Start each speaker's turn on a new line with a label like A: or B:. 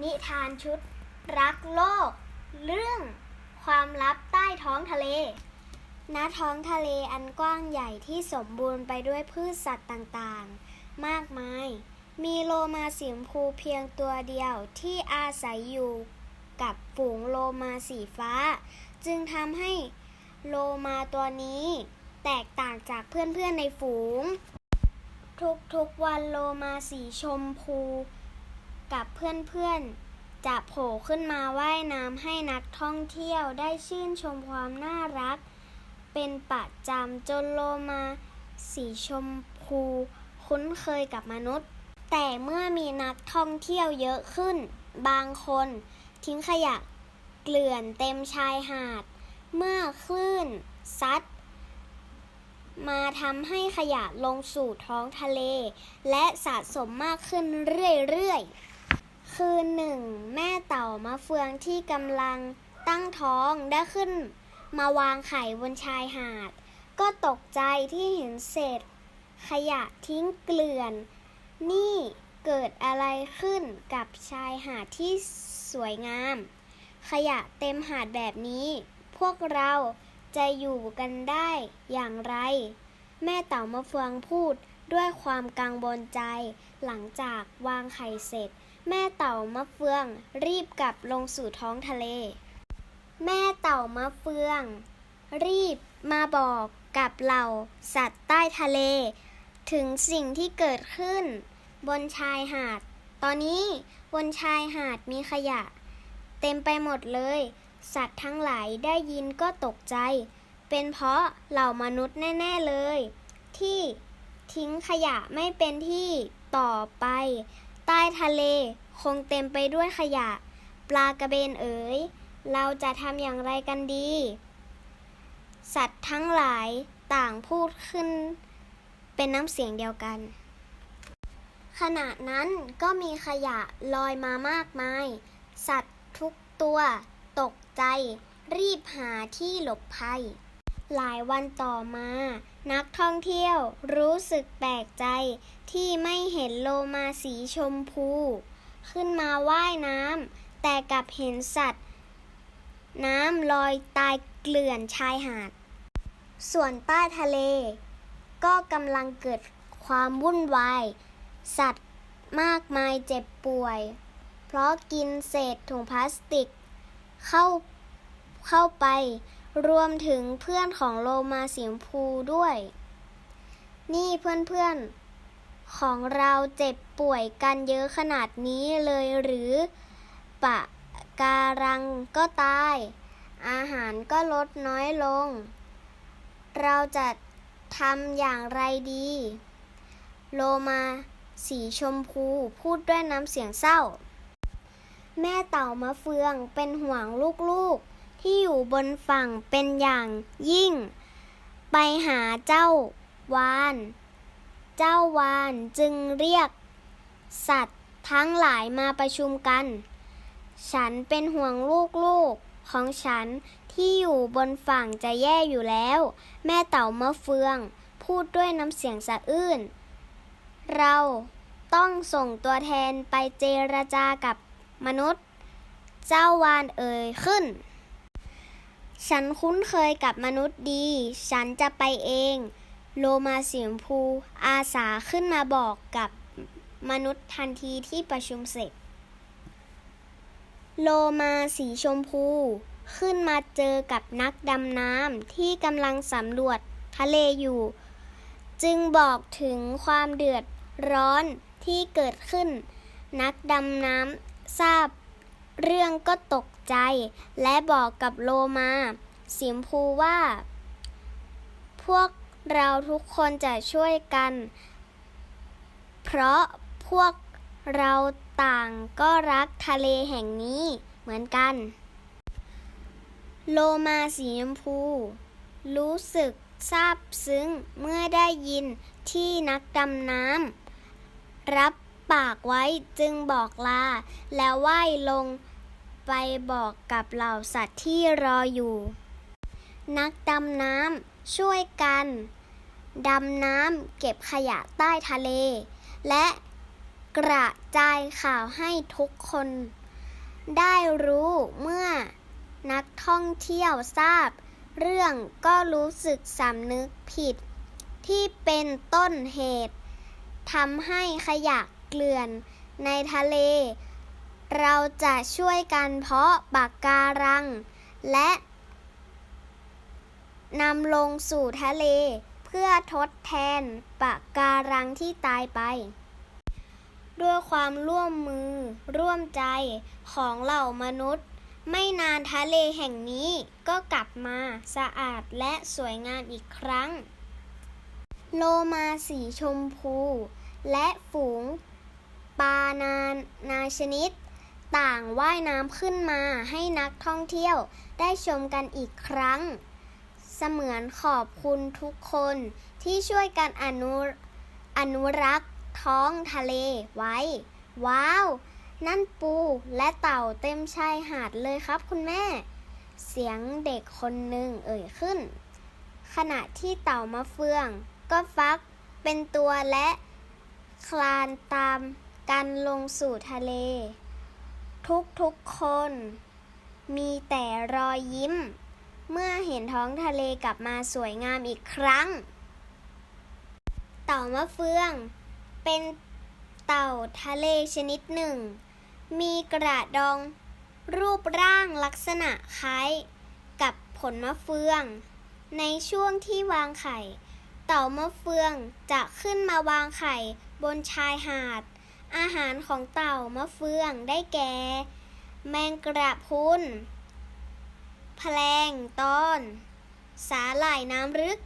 A: นิทานชุด รักโลก เรื่อง ความลับใต้ท้องทะเล ณ ท้องทะเลอันกว้างใหญ่ที่สมบูรณ์ไปด้วยพืชสัตว์ต่างๆ มากมาย มีโลมาสีชมพูเพียงตัวเดียวที่อาศัยอยู่กับฝูงโลมาสีฟ้า จึงทำให้โลมาตัวนี้ แตกต่างจากเพื่อนๆในฝูง ทุกๆวันโลมาสีชมพู กับเพื่อนๆ จะโผล่ขึ้นมาว่ายน้ำให้นักท่องเที่ยวได้ชื่นชมความน่ารัก เป็นประจำจนโลมาสีชมพูคุ้นเคยกับมนุษย์ แต่เมื่อมีนักท่องเที่ยวเยอะขึ้น บางคนทิ้งขยะเกลื่อนเต็มชายหาด เมื่อคลื่นซัด มาทำให้ขยะลงสู่ท้องทะเล และสะสมมากขึ้นเรื่อยๆ คืนหนึ่งแม่เต่ามะเฟืองที่กำลังตั้งท้องได้ขึ้น มาวางไข่บนชายหาด ก็ตกใจที่เห็นเศษ ขยะทิ้งเกลื่อน นี่เกิดอะไรขึ้นกับชายหาดที่สวยงาม ขยะเต็มหาดแบบนี้ พวกเราจะอยู่กันได้อย่างไร แม่เต่ามะเฟืองพูดด้วยความกังวลใจหลังจากวางไข่เสร็จ แม่เต่ามะเฟือง รีบกลับลงสู่ท้องทะเล แม่เต่ามะเฟือง รีบมาบอกกับเหล่าสัตว์ใต้ทะเล ถึงสิ่งที่เกิดขึ้น บนชายหาด ตอนนี้บนชายหาดมีขยะ เต็มไปหมดเลย สัตว์ทั้งหลายได้ยินก็ตกใจ เป็นเพราะเหล่ามนุษย์แน่ ๆเลย ที่ทิ้งขยะไม่เป็นที่ต่อไป ต้ทะเล คงเต็มไปด้วยขยะ ปลากระเบนเอ๋ย เราจะทำอย่างไรกันดี สัตว์ทั้งหลายต่างพูดขึ้น เป็นน้ำเสียงเดียวกัน ขณะนั้นก็มีขยะลอยมามากมาย สัตว์ทุกตัว ตกใจ รีบหาที่หลบภัย หลายวันต่อมา นักท่องเที่ยวรู้สึกแปลกใจที่ไม่เห็นโลมาสีชมพู ขึ้นมาว่ายน้ำแต่กลับเห็นสัตว์ น้ำลอยตายเกลื่อนชายหาด ส่วนใต้ทะเล ก็กำลังเกิดความวุ่นวาย สัตว์มากมายเจ็บป่วย เพราะกินเศษถุงพลาสติก เข้าเข้าไป รวมถึงเพื่อนของโลมาสีชมพูด้วย นี่เพื่อนๆ ของเราเจ็บป่วยกันเยอะขนาดนี้เลยหรือ ปะการังก็ตาย อาหารก็ลดน้อยลง เราจะทำอย่างไรดี โลมาสีชมพูพูดด้วยน้ำเสียงเศร้า แม่เต่ามะเฟืองเป็นห่วงลูกๆ ที่อยู่บนฝั่งเป็นอย่างยิ่ง ไปหาเจ้าวาน เจ้าวานจึงเรียก สัตว์ทั้งหลายมาประชุมกัน ฉันเป็นห่วงลูกๆของฉันที่อยู่บนฝั่งจะแย่อยู่แล้ว แม่เต่ามะเฟือง พูดด้วยน้ำเสียงสะอื้น เราต้องส่งตัวแทนไปเจรจากับมนุษย์ เจ้าวานเอ่ยขึ้น ฉันคุ้นเคยกับมนุษย์ดี ฉันจะไปเอง โลมาสีชมพูอาสาขึ้นมาบอกกับมนุษย์ทันทีที่ประชุมเสร็จ โลมาสีชมพู ขึ้นมาเจอกับนักดำน้ำที่กำลังสำรวจทะเลอยู่ จึงบอกถึงความเดือดร้อนที่เกิดขึ้น นักดำน้ำทราบเรื่องก็ตก ใจ และบอกกับโลมาสีชมพูว่า พวกเราทุกคนจะช่วยกัน เพราะพวกเราต่างก็รักทะเลแห่งนี้เหมือนกัน โลมาสีชมพู รู้สึกซาบซึ้งเมื่อได้ยินที่นักดำน้ำรับปากไว้จึงบอกลาแล้วว่ายลง ไปบอกกับเหล่าสัตว์ที่รออยู่ นักดำน้ำช่วยกัน ดำน้ำเก็บขยะใต้ทะเล และกระจายข่าวให้ทุกคน ได้รู้เมื่อนักท่องเที่ยวทราบ เรื่องก็รู้สึกสำนึกผิด ที่เป็นต้นเหตุทำให้ขยะเกลื่อนในทะเล เราจะช่วยกันเพาะปากการัง และนำลงสู่ทะเล เพื่อทดแทนปากการังที่ตายไป ด้วยความร่วมมือร่วมใจของเหล่ามนุษย์ ไม่นานทะเลแห่งนี้ก็กลับมาสะอาดและสวยงามอีกครั้ง โลมาสีชมพู และฝูงปลานานาชนิด ต่างว่ายน้ำขึ้นมาให้นักท่องเที่ยวได้ชมกันอีกครั้ง เสมือนขอบคุณทุกคนที่ช่วยกันอนุอนุรักษ์ท้องทะเลไว้ ว้าว นั่นปูและเต่าเต็มชายหาดเลยครับคุณแม่ เสียงเด็กคนหนึ่งเอ่ยขึ้น ขณะที่เต่ามะเฟือง ก็ฟักเป็นตัวและคลานตามกันลงสู่ทะเล ทุกๆคน มีแต่รอยยิ้ม เมื่อเห็นท้องทะเลกลับมาสวยงามอีกครั้ง เต่ามะเฟือง เป็นเต่าทะเลชนิดหนึ่ง มีกระดองรูปร่างลักษณะคล้ายกับผลมะเฟือง ในช่วงที่วางไข่ เต่ามะเฟืองจะขึ้นมาวางไข่บนชายหาด อาหารของเต่ามะเฟืองได้แก่ แมงกระพรุนแพลงต้อน สาหร่ายน้ำรึก